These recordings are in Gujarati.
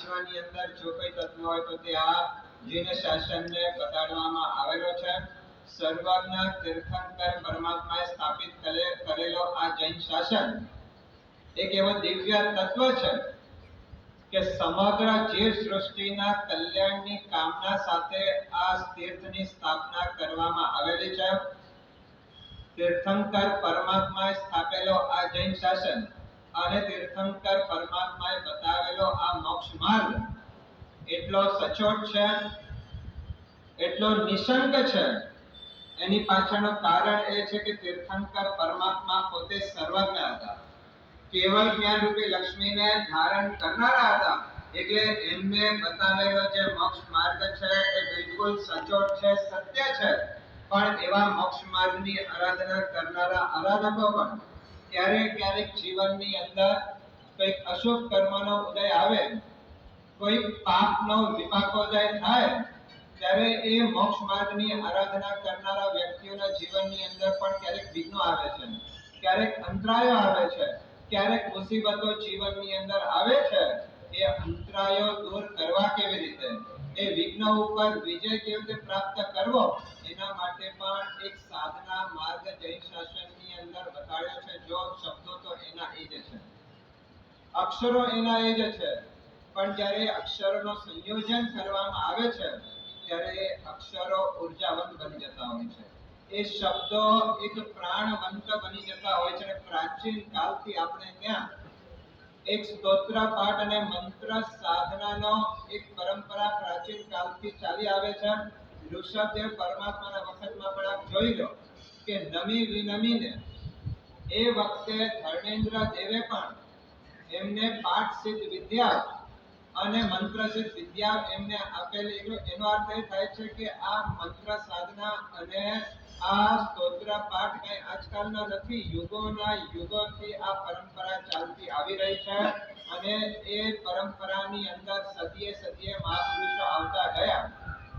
વિશ્વની અંદર જો કોઈ તત્વ હોય તો તે આ જૈન શાસનને બતાડવામાં આવેલો છે. સર્વજ્ઞ તીર્થંકર પરમાત્માએ સ્થાપિત કરે- કરેલો આ જૈન શાસન એક એવો દિવ્ય તત્વ છે કે સમગ્ર જીવ સૃષ્ટિના કલ્યાણની કામના સાથે આ તીર્થની સ્થાપના કરવામાં આવેલી છે. તીર્થંકર પરમાત્માએ સ્થાપેલો આ જૈન શાસન અને તીર્થંકર પરમાત્માએ બતાવેલો મોક્ષ માર્ગ એટલો સચોટ છે, એટલો નિશંક છે. એની પાછળનું કારણ એ છે કે તીર્થંકર પરમાત્મા પોતે સર્વજ્ઞ હતા. કેવળ જ્ઞાન રૂપી લક્ષ્મીને ધારણ કરનારા હતા, એટલે એમને બતાવેલો જે મોક્ષ માર્ગ છે એ બિલકુલ સચોટ છે, સત્ય છે. પણ એવા મોક્ષ માર્ગની આરાધના કરનારા આરાધકો પણ ક્યારેક ક્યારેક જીવનની અંદર કંઈક અશુભ કર્મનો ઉદય આવે કોઈ પાપનો વિપાકોદય થાય, ત્યારે એ મોક્ષ માર્ગની આરાધના કરનારા વ્યક્તિઓના જીવનની અંદર પણ ક્યારેક વિઘ્નો આવે છે, ક્યારેક અંતરાયો આવે છે, ક્યારેક મુસીબતો જીવનની અંદર આવે છે, એ અંતરાયો દૂર કરવા કેવી રીતે? એ વિઘ્ન ઉપર વિજય કેવી રીતે પ્રાપ્ત કરવો? એના માટે પણ એક સાધના માર્ગ જૈન શાસનની અંદર બતાડ્યો છે, જો શબ્દો તો એના એ જ છે. અક્ષરો એના એ જ છે. પણ જ્યારે અક્ષરોનો સંયોજન કરવામાં આવે છે, ત્યારે અક્ષરો ઉર્જાવંત બની જતા હોય છે. એ શબ્દો એક પ્રાણવંત બની જતા હોય છે પ્રાચીન કાળથી આપણે ત્યાં એક સ્તોત્ર, પાઠ અને મંત્ર સાધનાનો એક પરંપરા પ્રાચીન કાળથી ચાલી આવે છે. ઋષભદેવ પરમાત્માના વખતમાં પણ આપ જોઈ લો કે નમી વિનમીને એ વખતે ધર્મેન્દ્ર દેવે પણ એમને પાઠ સિદ્ધ વિદ્યા અને મંત્ર સિદ્ધ વિદ્યા એમને આપેલી એટલે એનો અર્થ એ થાય છે કે આ મંત્ર સાધના અને આ સ્તોત્ર પાઠ કઈ આજકાલના નથી. યુગોના યુગોથી આ પરંપરા ચાલતી આવી રહી છે અને એ પરંપરાની અંદર સદીએ સદીએ મહાપુરુષો આવતા ગયા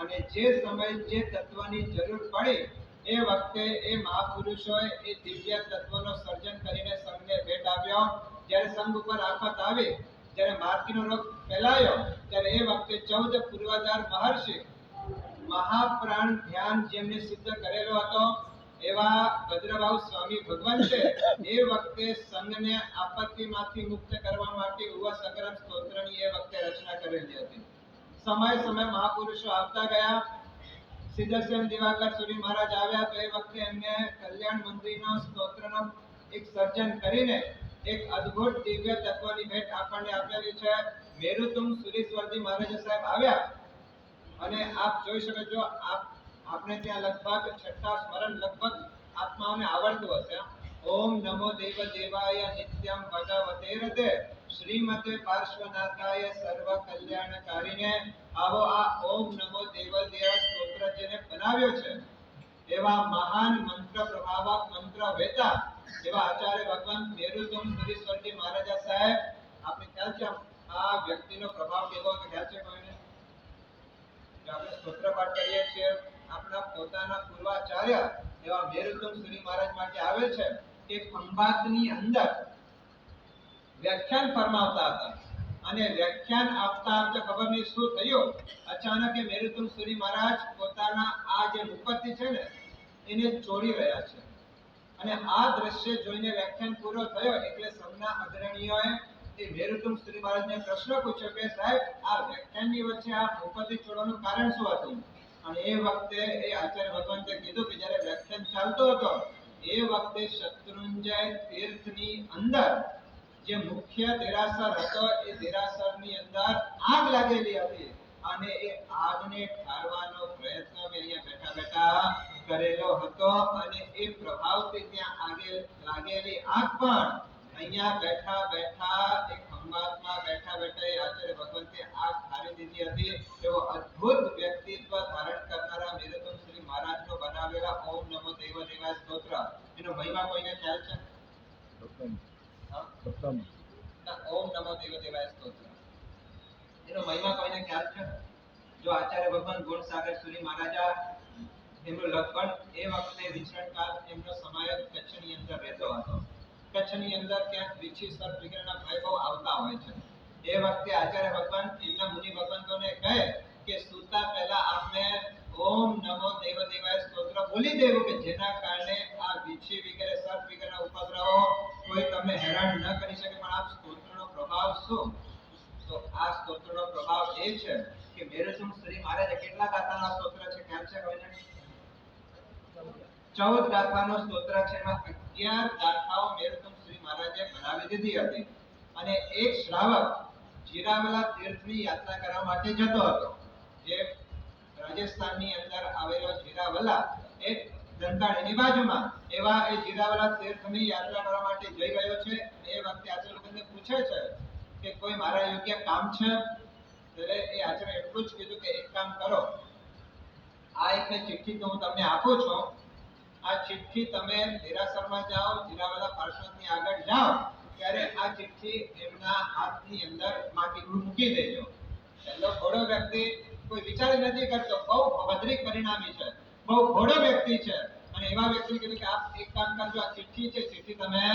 અને જે સમય, જે તત્વની જરૂર પડી એ વખતે એ મહાપુરુષોએ એ દિવ્ય તત્વનો સર્જન કરીને સંઘને ભેટ આપ્યો. જ્યારે સંઘ ઉપર આફત આવે, જ્યારે માર્ગીનો રોગ ફેલાયો, ત્યારે એ વખતે ચૌદ પૂર્વાધાર મહર્ષિ મહાપ્રાણ ધ્યાન જેમને સિદ્ધ કરેલો હતો, એવા ભદ્રભાવ સ્વામી ભગવંતે એ વખતે સંઘને આપત્તિમાંથી મુક્ત કરવા માટે ઉવા સકરમ સ્તોત્રની એ વખતે રચના કરેલી હતી. સમય સમય મહાપુરુષો આવતા ગયા. સિદ્ધસ્વયં દિવાકર સુરી મહારાજ આવ્યા તો એ વખતે એમને કલ્યાણ મંદિરનો સ્તોત્રનો એક સર્જન કરીને એક અદ્ભુત દિવ્ય તત્વની ભેટ આપણને આપેલી છે. મેરુતુમ સુરીશ્વરજી મહારાજ સાહેબ આવ્યા. અને આપ જોઈ શકો છો, આપ આપણે ત્યાં લગભગ છઠ્ઠા સ્મરણ લગભગ આત્માઓને આવડતું હશે. ઓમ નમો દેવ દેવાય નિત્યમ ભગવતે રતે. શ્રીમતે પાર્શ્વનાથાય સર્વ કલ્યાણકારીને આવો આ ઓમ નમો દેવ દેવ સ્તોત્ર જેને બનાવ્યો છે. એવા મહાન મંત્ર પ્રભાવક મંત્ર વેતા એવા આચાર્ય ભગવાન મેરુદમ સુરીશ્વરજી મહારાજા સાહેબ આપણે ખ્યાલ છે આ વ્યક્તિનો પ્રભાવ કેવો હતો? ખ્યાલ છે કોઈને? આપણે સ્તોત્ર પાઠ કરીએ છીએ. આપણા પોતાના પૂર્વાચાર્ય એવા મેરુદમ સુરી મહારાજ માટે આવે છે કે ખંભાતની અંદર વ્યાખ્યાન ફરમાવતા હતા. અને વ્યાખ્યાન આપતા આપતા ખબર નહીં શું થયું? અચાનક મેરુદમ સુરી મહારાજ પોતાના આ જે મુપત્તિ છે ને, એને ચોરી રહ્યા છે. અને આ દ્રશ્ય જોઈને વ્યાખ્યાન પૂરો થયો એટલે સૌના અગ્રણીઓએ એ મેરુતુમ શ્રી મહારાજને પ્રશ્ન પૂછ્યો કે, સાહેબ, આ વ્યાખ્યાનની વચ્ચે આ ભૂપતિ છોડવાનું કારણ શું હતું? અને એ વખતે એ આચાર્ય ભગવંતે કીધું કે, જ્યારે વ્યાખ્યાન ચાલતો હતો, એ વખતે શત્રુંજય તીર્થની અંદર જે મુખ્ય દેરાસર હતો, એ દેરાસરની અંદર આગ લાગેલી હતી અને એ આગને ઠારવાનો પ્રયત્ન મેં અહીંયા બેઠા બેઠા કરેલો હતો અને એ પ્રભાવથી ત્યાં આગે લાગેલી આગ પણ અહીંયા બેઠા બેઠા એ ખંભાતમાં બેઠા બેઠા એ આચાર્ય ભગવંતે આગ ઠારી દીધી હતી. એવો અદ્ભુત વ્યક્તિત્વ ધારણ કરનારા મેરુતુમ શ્રી મહારાજનો બનાવેલા ઓમ નમો દેવ દેવાય સ્તોત્ર. એનો મહિમા કોઈને ખ્યાલ છે? ઓમ નમો દેવ દેવાય સ્તોત્ર. એનો મહિમા કોઈને ખ્યાલ છે? જો આચાર્ય ભગવાન ગુણસાગર સુરી મહારાજા એમનો લગભગ એ વખતે વિચરણકાળ એમનો સમય કચ્છની અંદર રહેતો હતો. કચ્છની અંદર ક્યાંક વીછી સર વગેરેના ભાઈ આવતા હોય છે. એ વખતે આચાર્ય ભગવાન એમના મુનિ ભગવંતોને કહે કે સૂતા પહેલા આપને ઓમ નમો દેવ દેવાય સ્તોત્ર બોલી દેવું કે જેના કારણે આ વીછી વગેરે સર વગેરેના ઉપદ્રવો કોઈ તમને હેરાન ન કરી શકે, પણ આ સ્તોત્રનો પ્રભાવ શું? તો આ સ્તોત્રનો પ્રભાવ એ છે કે મેરુસુમ શ્રી મહારાજે કેટલા ગાતાના સ્તોત્ર છે? કેમ છે કોઈને? ચૌદ ગાથાનો સ્તોત્ર છે. એમાં અગિયાર ગાથાઓ મેરતમ શ્રી મહારાજે બનાવી દીધી હતી. અને એક શ્રાવક જીરાવલા તીર્થની યાત્રા કરવા માટે જતો હતો. જે રાજસ્થાનની અંદર આવેલો જીરાવલા એક દંતાળીની બાજુમાં એવા એ જીરાવલા તીર્થની યાત્રા કરવા માટે જઈ રહ્યો છે. એ વખતે આચાર્ય લોકોને પૂછે છે કે કોઈ મારા યોગ્ય કામ છે? ત્યારે એ આચાર્ય એટલું જ કીધું કે, એક કામ કરો. આ એક ચિઠ્ઠી તો હું તમને આપું છું. આ ચિઠ્ઠી તમે દેરાસરમાં જાઓ જીરાવાલા પાર્ષદની આગળ જાઓ, ત્યારે આ ચિઠ્ઠી એમના હાથની અંદર માટી મૂકી દેજો. પહેલો ઘોડો વ્યક્તિ કોઈ વિચાર નથી કરતો, બહુ ભદ્રિક પરિણામી છે, બહુ ઘોડો વ્યક્તિ છે. અને એવા વ્યક્તિ કીધું કે આપ એક કામ કરજો, આ ચિઠ્ઠી છે, ચિઠ્ઠી તમે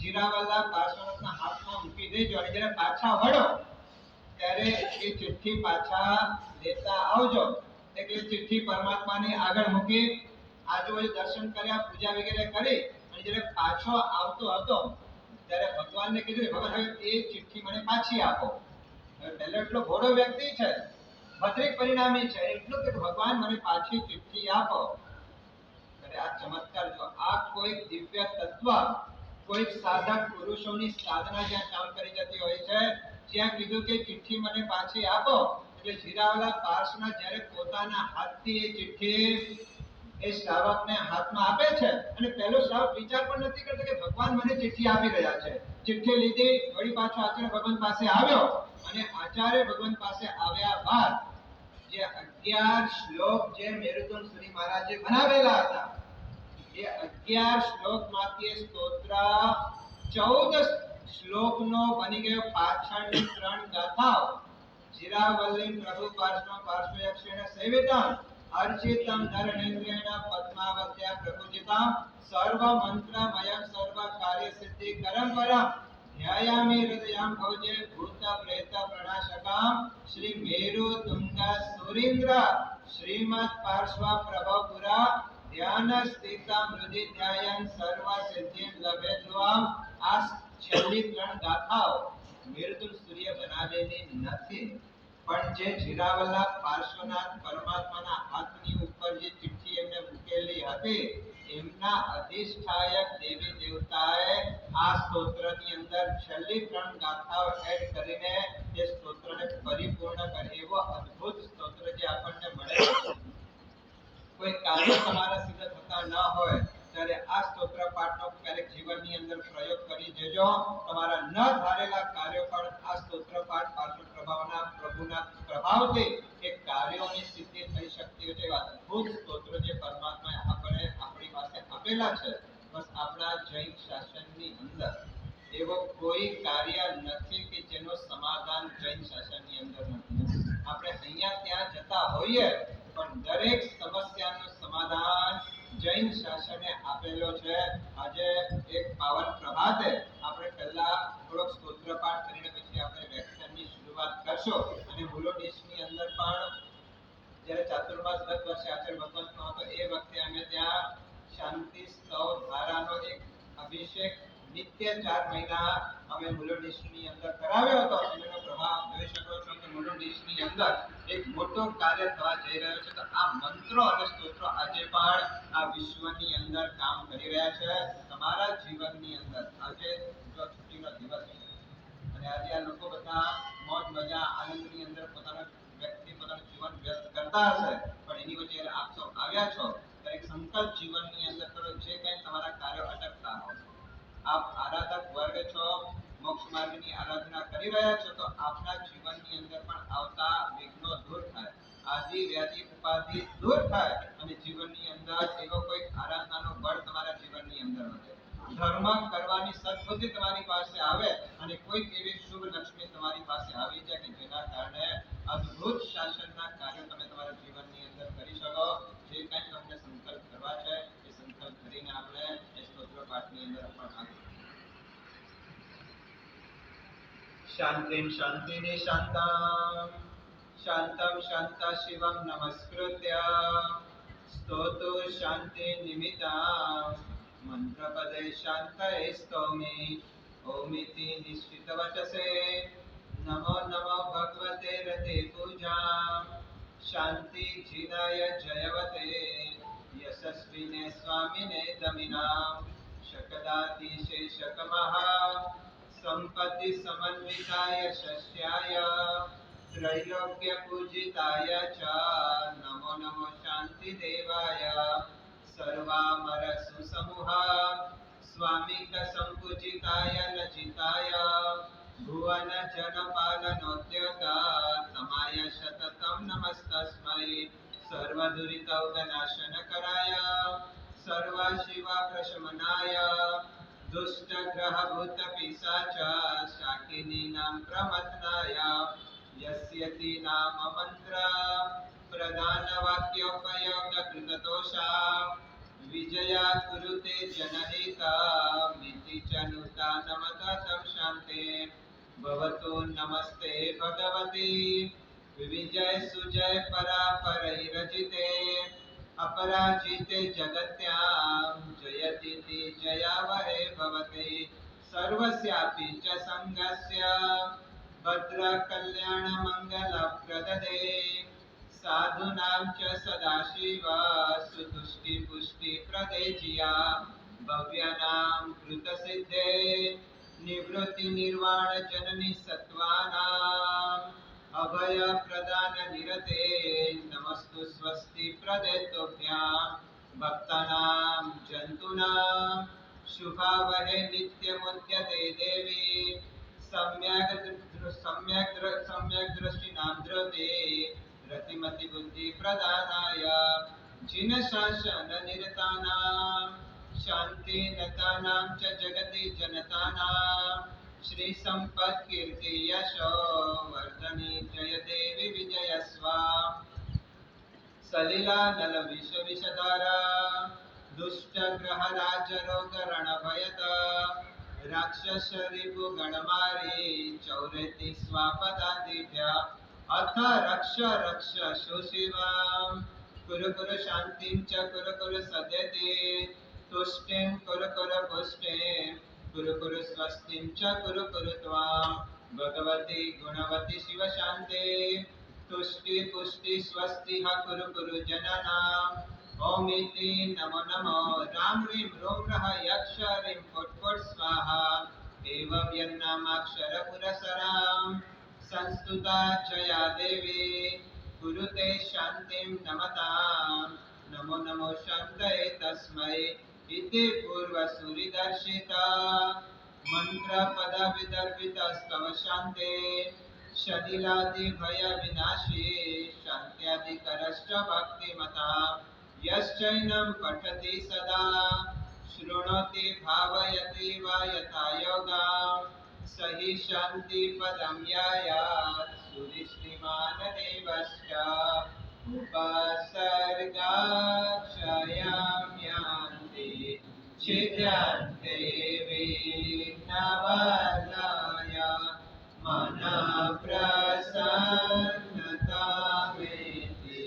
જીરાવાલા પાર્ષદના હાથમાં મૂકી દેજો અને જ્યારે પાછા વળો, ત્યારે એ ચિઠ્ઠી પાછા લેતા આવજો. એટલે ચિઠ્ઠી પરમાત્માની આગળ મૂકી આજુબાજુ દર્શન કર્યા, પૂજા વગેરે કરી અને જ્યારે પાછો આવતો હતો, ત્યારે ભગવાનને કીધું ભગવાન હવે એ ચિઠ્ઠી મને પાછી આપો. પહેલો એટલો ઘોડો વ્યક્તિ છે ભદ્રિક પરિણામી છે, એટલું કે ભગવાન મને પાછી ચિઠ્ઠી આપો. આ ચમત્કાર જો, આ કોઈ દિવ્ય તત્વ કોઈ સાધક પુરુષોની સાધના જ્યાં કામ કરી જતી હોય છે જ્યાં કીધું કે ચિઠ્ઠી મને પાછી આપો. એટલે જીરાવાલા પાર્સના જ્યારે પોતાના હાથથી એ ચિઠ્ઠી એ શ્રાવકને હાથમાં આપે છે અને પહેલો શ્રાવક વિચાર પણ નથી કરતો કે ભગવાન મને ચિઠ્ઠી આપી રહ્યા છે. ચિઠ્ઠી લીધી, વળી પાછો આચાર્ય ભગવાન પાસે આવ્યો અને આચાર્ય ભગવાન પાસે આવ્યા બાદ જે 11 શ્લોક જે મેરુદન શ્રી મહારાજે બનાવેલા હતા, એ 11 શ્લોકમાંથી સ્તોત્ર 14 શ્લોકનો બની ગયો પાછળની ત્રણ ગાથાઓ. જીરાવલ્લી પ્રભુ પાર્શ્વ પાર્શ્વયક્ષેણ સેવિતમ અર્ચિતમ ધરણેન્દ્રેણ પદ્માવત્યા પ્રભુજિતા સર્વ મંત્રમયમ સર્વ કાર્ય સિદ્ધિ કરમ પરમ ધ્યાયામિ હૃદયમ ભોજે ભૂત પ્રેત પ્રણાશકા શ્રી મેરુ તુંગ સુરીન્દ્ર શ્રીમદ પાર્શ્વ પ્રભપુરા ધ્યાન સ્થિત મૃદિ ધ્યાયન સર્વ સિદ્ધિ લભે દ્વામ આ છેલ્લી ત્રણ ગાથાઓ મેરુ સૂર્ય બનાવેલી નથી પણ જે જીરાવલા પાર્શ્વનાથ પરમાત્માના હાથની ઉપર જે ચિઠ્ઠી એમને મૂકેલી હતી, એમના અધિષ્ઠાયક દેવી દેવતાએ આ સ્તોત્રની અંદર છેલ્લી ત્રણ ગાથાઓ એડ કરીને એ સ્તોત્રને પરિપૂર્ણ કરે. એવો અદ્ભુત સ્તોત્ર જે આપણને મળે કોઈ કાર્ય તમારા સિદ્ધ થતા ન હોય ત્યારે આ સ્તોત્ર પાઠનો ક્યારેક જીવનની અંદર પ્રયોગ કરી દેજો. તમારા ન ધારેલા કાર્યો પણ આ સ્તોત્ર પાઠ પાત્ર પ્રભાવના, પ્રભુના પ્રભાવથી એ કાર્યોની સિદ્ધિ થઈ શકતી હોય છે. અદ્ભુત સ્તોત્ર જે પરમાત્માએ આપણે આપણી પાસે આપેલા છે. બસ આપણા જૈન શાસનની અંદર એવો કોઈ કાર્ય નથી કે જેનો સમાધાન જૈન શાસનની અંદર નથી. આપણે અહીંયા ત્યાં જતા હોઈએ પણ દરેક સમસ્યાનું સમાધાન જૈન શાસને કરશું? અને મુલોડીશની અંદર પણ જ્યારે ચાતુર્માસ ગત વર્ષે આચાર્ય ભગવંતનો હતો, એ વખતે અમે ત્યાં શાંતિ સ્તવ ધારાનો એક અભિષેક નિત્ય ચાર મહિના અમે મુલોડીશની અંદર કરાવ્યો હતો. એનો પ્રભાવ જોઈ શકો છો કે મુલોડીશની અંદર એક મોટો કાર્ય થવા જઈ રહ્યો છે. તો આ મંત્રો અને સ્તોત્રો આજે પણ આ વિશ્વની અંદર કામ કરી રહ્યા છે. તમારા જીવનની અંદર આજે જો છુટ્ટીનો દિવસ છે. અને આજે આ લોકો બધા મોજ, મજા, આનંદની અંદર પોતાના વ્યક્તિ, પોતાનું જીવન વ્યસ્ત કરતા હશે, પણ એની વચ્ચે આપ સૌ આવ્યા છો, ત્યારે એક સંકલ્પ જીવનની અંદર કરો, જે કંઈ તમારા કાર્યો અટકતા હો આપ આરાધક વર્ગ છો, મોક્ષ માર્ગની આરાધના કરી રહ્યા છો, તો આપના જીવનની અંદર પણ આવતા વિઘ્નો દૂર થાય. આદિ વ્યાધિ, ઉપાધિ દૂર થાય, અને જીવનની અંદર એવો કોઈ આરાધનાનો બળ તમારા જીવનની અંદર વધે. ધર્મ કરવાની સદબુદ્ધિ તમારી પાસે આવે અને કોઈક એવી શુભ લક્ષ્મી તમારી પાસે આવી જાય કે જેના કારણે અદ્ભુત શાસનના કાર્યો તમે તમારા જીવનની અંદર કરી શકો. જે કાંઈ તમને સંકલ્પ કરવા છે, એ સંકલ્પ કરીને આપણે એ સ્તોત્ર પાઠની અંદર અર્પણ આપીએ શાંતિમ શાંતિને શાંતા શાંતમ શાંતા શિવમ નમસ્કૃત્યા. સ્તોતો શાંતિ નિમિત્તા मन्त्रपदे स्तौमि ओमिति निश्चितवचसे। नमो नमो भगवते रते पूजाम्। शान्ति जिनाय जयवते। यशस्विने स्वामिने दमिनां शकदातिशे शकमः संपत्ति समन्विताय शस्याय त्रैलोक्यपूजिताय च। नमो नमो शान्तिदेवाय। सर्वामर सुसमूहा स्वामिक संकुचिताय नचिताय भुवन जनपालनोद्यता तमाय शततं नमस्तस्मै सर्वदुरितौगनाशनकराय सर्वशिवाप्रशमनाय, दुष्टग्रहभूतपिशाच, शाकिनीनां प्रमथनाय यस्य तीनाममन्त्र प्रधानवाक्योपयोगकृतदोषा विजया कुरुते जनहितमिति च नूतनमततं शान्ते। भवतु नमस्ते भगवती। विजय सुजय परापरैरजिते अपराजिते जगत्यां जयतीति जयावहे भवते। सर्वस्यापि च सङ्गस्य। भद्रकल्याणमङ्गलप्रददे। साधूनां च सदाशिव सुतुष्टिपुष्टिप्रदे जिया भव्यानां कृतसिद्धे निवृत्तिनिर्वाणजननि सत्त्वानाम् अभयप्रदाननिरते नमस्तु स्वस्ति प्रदेतोभ्यां भक्तानां जन्तूनां शुभावहे नित्यमुद्यते देवी सम्यक् दृ- सम्यक् दृ- सम्यक् दृष्टिनां धृते रतिमतिबुद्धिप्रदानाय जिनशासननिरतानां शान्तिनतानां च जगति जनतानां श्रीसम्पत्कीर्ति यशो वर्धनि जय देवि विजयस्व सलिलानलविषविषधारा दुष्टग्रहराजरोगरणभयत राक्षसरिपुगणमारी चौरेति स्वापदादिभ्य अथ रक्ष रक्ष सुशिवां कुरु कुरु शान्तिं च कुरु कुरु सद्यते तुष्टिं कुरु कुरु पुष्टिं कुरु कुरु स्वस्तिं च कुरु कुरु त्वां भगवती गुणवती शिवशान्ते तुष्टि पुष्टि स्वस्तिः कुरु कुरु जनानाम् ओमिति नमो नमो रां ह्रीं रों रः यक्ष ह्रीं फुट् फुट् स्वाहा एवं यन्नामाक्षरपुरसरां संस्तुता च या देवी कुरुते शान्तिं नमतां नमो नमो शान्तये तस्मै इति पूर्वसुरिदर्शिता मन्त्रपदविदर्पितस्तव शान्ते शलिलादिभयविनाशी शान्त्यादिकरश्च भक्तिमता यश्चैनं पठति सदा शृणोति भावयति वा यथा योगां स हि शान्तिपदं यायात् सुरिश्रीमान् देवश्च उपसर्गाक्षयां यान्ति छिद्यन्ते विघ्नवलाय मनप्रसन्नतामेति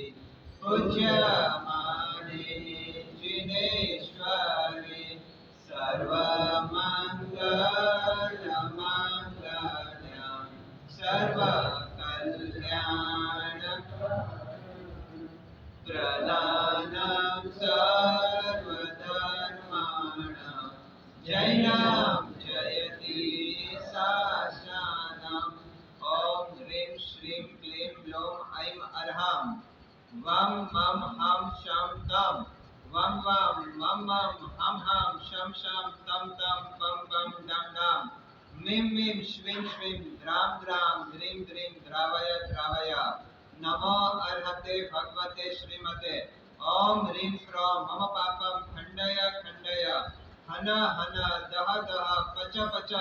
पूज्यमाने ऐं अर्हाम् वम मम हम शम तम वम वम मम मम हम हम शम शम तम तम बम बम डम डम मिम मिम श्विं श्विं द्राम द्राम द्रीं द्रीं द्रावय द्रावय नमो अर्हते भगवते श्रीमते ओम ह्रीं फ्रौं मम पापम खण्डय खण्डय हन हन दह दह पच पच